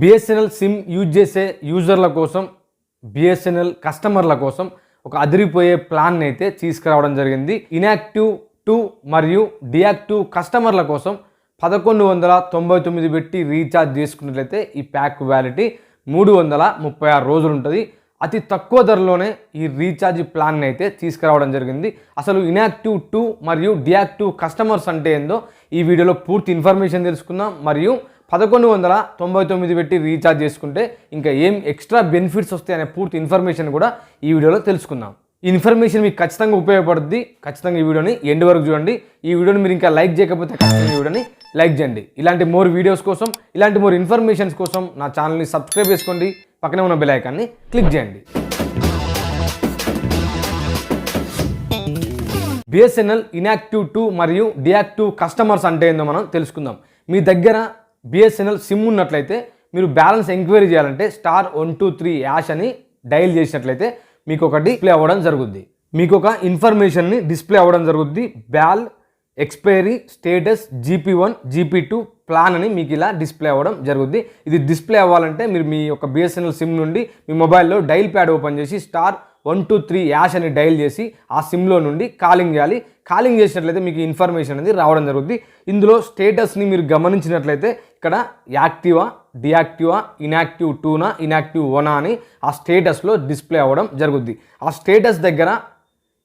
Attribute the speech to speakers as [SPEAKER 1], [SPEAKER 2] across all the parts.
[SPEAKER 1] BSNL SIM use చేసే యూజర్ల కోసం BSNL కస్టమర్ల కోసం ఒక అదిరిపోయే ప్లాన్ అయితే తీసుకురావడం జరిగింది. ఇన్యాక్టివ్ టూ మరియు డియాక్టివ్ కస్టమర్ల కోసం పదకొండు వందల తొంభై తొమ్మిది పెట్టి రీఛార్జ్ చేసుకున్నట్లయితే ఈ ప్యాక్ వ్యాలిటీ మూడు వందల ముప్పై ఆరు రోజులు ఉంటుంది. అతి తక్కువ ధరలోనే ఈ రీఛార్జ్ ప్లాన్ అయితే తీసుకురావడం జరిగింది. అసలు ఇన్యాక్టివ్ టూ మరియు డియాక్టివ్ కస్టమర్స్ అంటే ఏందో ఈ వీడియోలో పూర్తి ఇన్ఫర్మేషన్ తెలుసుకుందాం. మరియు పదకొండు వందల తొంభై తొమ్మిది పెట్టి రీఛార్జ్ చేసుకుంటే ఇంకా ఏం ఎక్స్ట్రా బెనిఫిట్స్ వస్తాయి అనే పూర్తి ఇన్ఫర్మేషన్ కూడా ఈ వీడియోలో తెలుసుకుందాం. ఈ ఇన్ఫర్మేషన్ మీకు ఖచ్చితంగా ఉపయోగపడుద్ది. ఖచ్చితంగా ఈ వీడియోని ఎండ్ వరకు చూడండి. ఈ వీడియోని మీరు ఇంకా లైక్ చేయకపోతే ఖచ్చితంగా ఈ వీడియోని లైక్ చేయండి. ఇలాంటి మోర్ వీడియోస్ కోసం ఇలాంటి మోర్ ఇన్ఫర్మేషన్స్ కోసం నా ఛానల్ని సబ్స్క్రైబ్ చేసుకోండి. పక్కనే ఉన్న బెల్ ఐకాన్ని క్లిక్ చేయండి. బిఎస్ఎన్ఎల్ ఇన్యాక్టివ్ టూ మరియు డియాక్టివ్ కస్టమర్స్ అంటే ఏందో మనం తెలుసుకుందాం. మీ దగ్గర బిఎస్ఎన్ఎల్ సిమ్ ఉన్నట్లయితే మీరు బ్యాలెన్స్ ఎంక్వైరీ చేయాలంటే star one two three hash అని డైల్ చేసినట్లయితే మీకు ఒక డిస్ప్లే అవ్వడం జరుగుద్ది. మీకు ఒక ఇన్ఫర్మేషన్ని డిస్ప్లే అవ్వడం జరుగుద్ది. బ్యాల్ expiry status GP one GP two plan అని మీకు ఇలా డిస్ప్లే అవ్వడం జరుగుద్ది. ఇది డిస్ప్లే అవ్వాలంటే మీరు మీ యొక్క బిఎస్ఎన్ఎల్ సిమ్ నుండి మీ మొబైల్లో డైల్ ప్యాడ్ ఓపెన్ చేసి star one two three hash అని డైల్ చేసి ఆ సిమ్లో నుండి కాలింగ్ చేయాలి. కాలింగ్ చేసినట్లయితే మీకు ఇన్ఫర్మేషన్ అనేది రావడం జరుగుద్ది. ఇందులో స్టేటస్ని మీరు గమనించినట్లయితే ఇక్కడ యాక్టివా డియాక్టివా ఇన్యాక్టివ్ టూనా ఇన్యాక్టివ్ వనా అని ఆ స్టేటస్లో డిస్ప్లే అవ్వడం జరుగుద్ది. ఆ స్టేటస్ దగ్గర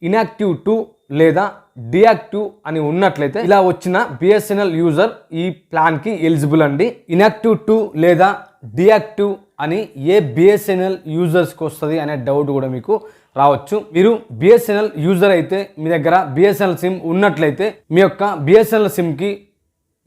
[SPEAKER 1] ఇన్యాక్టివ్ టూ లేదా డియాక్టివ్ అని ఉన్నట్లయితే ఇలా వచ్చిన బిఎస్ఎన్ఎల్ యూజర్ ఈ ప్లాన్కి ఎలిజిబుల్ అండి. ఇన్యాక్టివ్ టూ లేదా డియాక్టివ్ అని ఏ బిఎస్ఎన్ఎల్ యూజర్స్కి వస్తుంది అనే డౌట్ కూడా మీకు రావచ్చు. మీరు బిఎస్ఎన్ఎల్ యూజర్ అయితే మీ దగ్గర బిఎస్ఎన్ఎల్ సిమ్ ఉన్నట్లయితే మీ యొక్క బిఎస్ఎన్ఎల్ సిమ్కి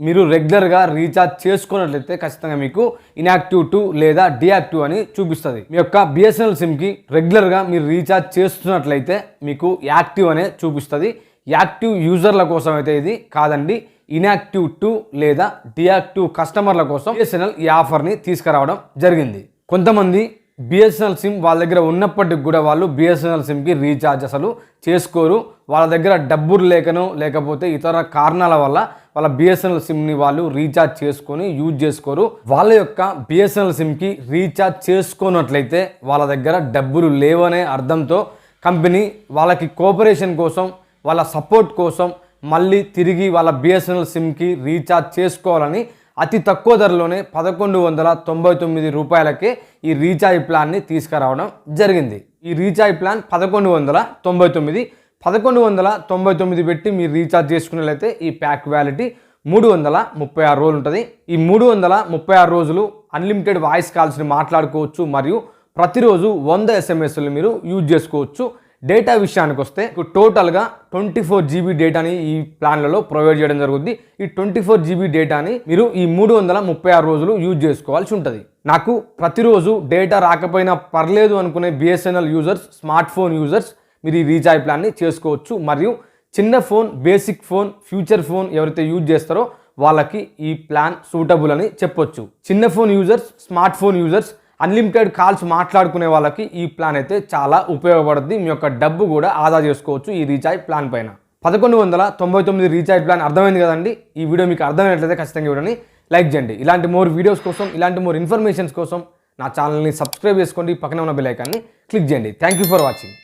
[SPEAKER 1] మీరు రెగ్యులర్గా రీఛార్జ్ చేసుకున్నట్లయితే ఖచ్చితంగా మీకు ఇన్యాక్టివ్ టూ లేదా డియాక్టివ్ అని చూపిస్తుంది. మీ యొక్క బిఎస్ఎన్ఎల్ సిమ్కి రెగ్యులర్గా మీరు రీఛార్జ్ చేస్తున్నట్లయితే మీకు యాక్టివ్ అనే చూపిస్తుంది. యాక్టివ్ యూజర్ల కోసం అయితే ఇది కాదండి. ఇన్యాక్టివ్ టు లేదా డియాక్టివ్ కస్టమర్ల కోసం బిఎస్ఎన్ఎల్ ఈ ఆఫర్ని తీసుకురావడం జరిగింది. కొంతమంది బిఎస్ఎన్ఎల్ సిమ్ వాళ్ళ దగ్గర ఉన్నప్పటికి కూడా వాళ్ళు బిఎస్ఎన్ఎల్ సిమ్కి రీఛార్జ్ అసలు చేసుకోరు. వాళ్ళ దగ్గర డబ్బులు లేకనో లేకపోతే ఇతర కారణాల వల్ల వాళ్ళ బిఎస్ఎన్ఎల్ సిమ్ని వాళ్ళు రీఛార్జ్ చేసుకొని యూజ్ చేసుకోరు. వాళ్ళ యొక్క బిఎస్ఎన్ఎల్ సిమ్కి రీఛార్జ్ చేసుకున్నట్లయితే వాళ్ళ దగ్గర డబ్బులు లేవనే అర్థంతో కంపెనీ వాళ్ళకి కోఆపరేషన్ కోసం వాళ్ళ సపోర్ట్ కోసం మళ్ళీ తిరిగి వాళ్ళ బిఎస్ఎన్ఎల్ సిమ్కి రీఛార్జ్ చేసుకోవాలని అతి తక్కువ ధరలోనే పదకొండు వందల తొంభై తొమ్మిది రూపాయలకే ఈ రీఛార్జ్ ప్లాన్ని తీసుకురావడం జరిగింది. ఈ రీఛార్జ్ ప్లాన్ పదకొండు వందల తొంభై తొమ్మిది పదకొండు వందల తొంభై తొమ్మిది పెట్టి మీరు రీఛార్జ్ చేసుకున్నట్లయితే ఈ ప్యాక్ వ్యాలిటీ మూడు వందల ముప్పై ఆరు రోజులు ఉంటుంది. ఈ మూడు వందల ముప్పై ఆరు రోజులు అన్లిమిటెడ్ వాయిస్ కాల్స్ని మాట్లాడుకోవచ్చు మరియు ప్రతిరోజు వంద ఎస్ఎంఎస్లు మీరు యూజ్ చేసుకోవచ్చు. డేటా విషయానికి వస్తే టోటల్గా ట్వంటీ ఫోర్ జీబీ డేటాని ఈ ప్లాన్లలో ప్రొవైడ్ చేయడం జరుగుతుంది ఈ ట్వంటీ ఫోర్ జీబీ డేటాని మీరు ఈ మూడు వందల ముప్పై ఆరు రోజులు యూజ్ చేసుకోవాల్సి ఉంటుంది. నాకు ప్రతిరోజు డేటా రాకపోయినా పర్లేదు అనుకునే BSNL users smart phone users మీరు ఈ రీఛార్జ్ ప్లాన్ని చేసుకోవచ్చు. మరియు చిన్న phone basic phone future phone ఎవరైతే యూజ్ చేస్తారో వాళ్ళకి ఈ ప్లాన్ సూటబుల్ అని చెప్పొచ్చు. చిన్న phone users smart phone users unlimited calls మాట్లాడుకునే వాళ్ళకి ఈ ప్లాన్ అయితే చాలా ఉపయోగపడుతుంది మీ యొక్క డబ్బు కూడా ఆదా చేసుకోవచ్చు ఈ రీఛార్జ్ ప్లాన్ పైన. పదకొండు వందల తొంభై తొమ్మిది రీఛార్జ్ ప్లాన్ అర్థమైంది కదండి. ఈ వీడియో మీకు అర్థమైనట్లయితే ఖచ్చితంగా వీడియోని లైక్ చేయండి. ఇలాంటి మోర్ వీడియోస్ కోసం ఇలాంటి మోర్ ఇన్ఫర్మేషన్స్ కోసం నా ఛానల్ని సబ్స్క్రైబ్ చేసుకోండి. పక్కన ఉన్న బెల్ ఐకాన్ని క్లిక్ చేయండి. Thank you for watching